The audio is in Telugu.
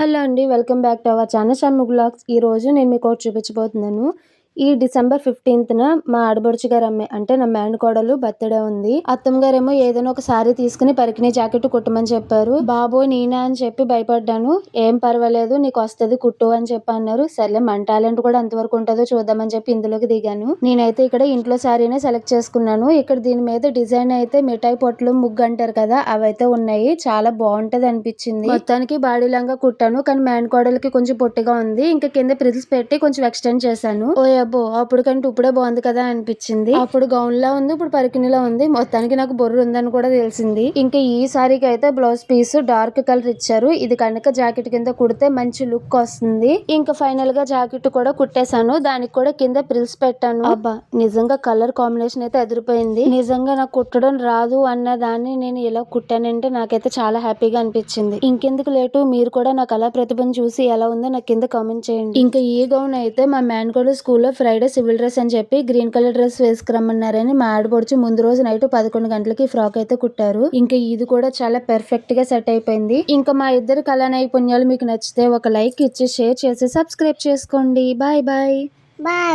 హలో అండి welcome back to our channel Shammu vlogs. ఈ రోజు నేను మీకు ఒకటి చూపించబోతున్నాను. ఈ డిసెంబర్ ఫిఫ్టీన్త్న మా ఆడబడుచు గారు అమ్మాయి అంటే నా మేనకోడలు బర్త్డే ఉంది. అత్తమ్మ గారేమో ఏదైనా ఒక సారీ తీసుకుని పరికినే జాకెట్ కుట్టమని చెప్పారు. బాబోయ్ నేనా? అని చెప్పి భయపడ్డాను. ఏం పర్వాలేదు నీకు వస్తుంది కుట్టు అని చెప్పి అన్నారు. సర్లే మన టాలెంట్ కూడా ఎంతవరకు ఉంటుందో చూద్దామని చెప్పి ఇందులోకి దిగాను. నేనైతే ఇక్కడ ఇంట్లో శారీనే సెలెక్ట్ చేసుకున్నాను. ఇక్కడ దీని మీద డిజైన్ అయితే మిఠాయి పొట్లు ముగ్గు అంటారు కదా అవైతే ఉన్నాయి. చాలా బాగుంటది అనిపించింది. మొత్తానికి బాడీ లంగా కుట్టాను. కానీ మ్యాన్ కోడలకి కొంచెం పొట్టిగా ఉంది. ఇంకా కింద ప్రిల్స్ పెట్టి కొంచెం ఎక్స్టెండ్ చేశాను. ఓ అబ్బో అప్పుడు కంటే ఇప్పుడే బాగుంది కదా అనిపించింది. అప్పుడు గౌన్ లా ఉంది ఇప్పుడు పరికిణిలా ఉంది. మొత్తానికి నాకు బొర్రు ఉందని కూడా తెలిసింది. ఇంకా ఈ సారీకి అయితే బ్లౌజ్ పీస్ డార్క్ కలర్ ఇచ్చారు. ఇది కనుక జాకెట్ కింద కుడితే మంచి లుక్ వస్తుంది. ఇంకా ఫైనల్గా జాకెట్ కూడా కుట్టేశాను. దానికి కూడా కింద ప్రిల్స్ పెట్టాను. అబ్బా నిజంగా కలర్ కాంబినేషన్ అయితే ఎదిరిపోయింది నిజంగా నాకు కుట్టడం రాదు అన్న దాన్ని నేను ఇలా కుట్టానంటే నాకైతే చాలా హ్యాపీగా అనిపించింది. ఇంకెందుకు లేటు? మీరు కూడా నా కళా ప్రతిభను చూసి ఎలా ఉందో నాకు కింద కామెంట్ చేయండి. ఇంకా ఈ గౌన్ అయితే మా మ్యాన్ కూడా స్కూల్లో ఫ్రైడే సివిల్ డ్రెస్ అని చెప్పి గ్రీన్ కలర్ డ్రెస్ వేసుకురమ్మన్నారని మా ఆడపడుచు ముందు రోజు నైట్ పదకొండు గంటలకి ఫ్రాక్ అయితే కుట్టారు. ఇంకా ఇది కూడా చాలా పెర్ఫెక్ట్గా సెట్ అయిపోయింది. ఇంకా మా ఇద్దరు కళా నైపుణ్యాలు మీకు నచ్చితే ఒక లైక్ ఇచ్చి షేర్ చేసి సబ్స్క్రైబ్ చేసుకోండి. Bye bye bye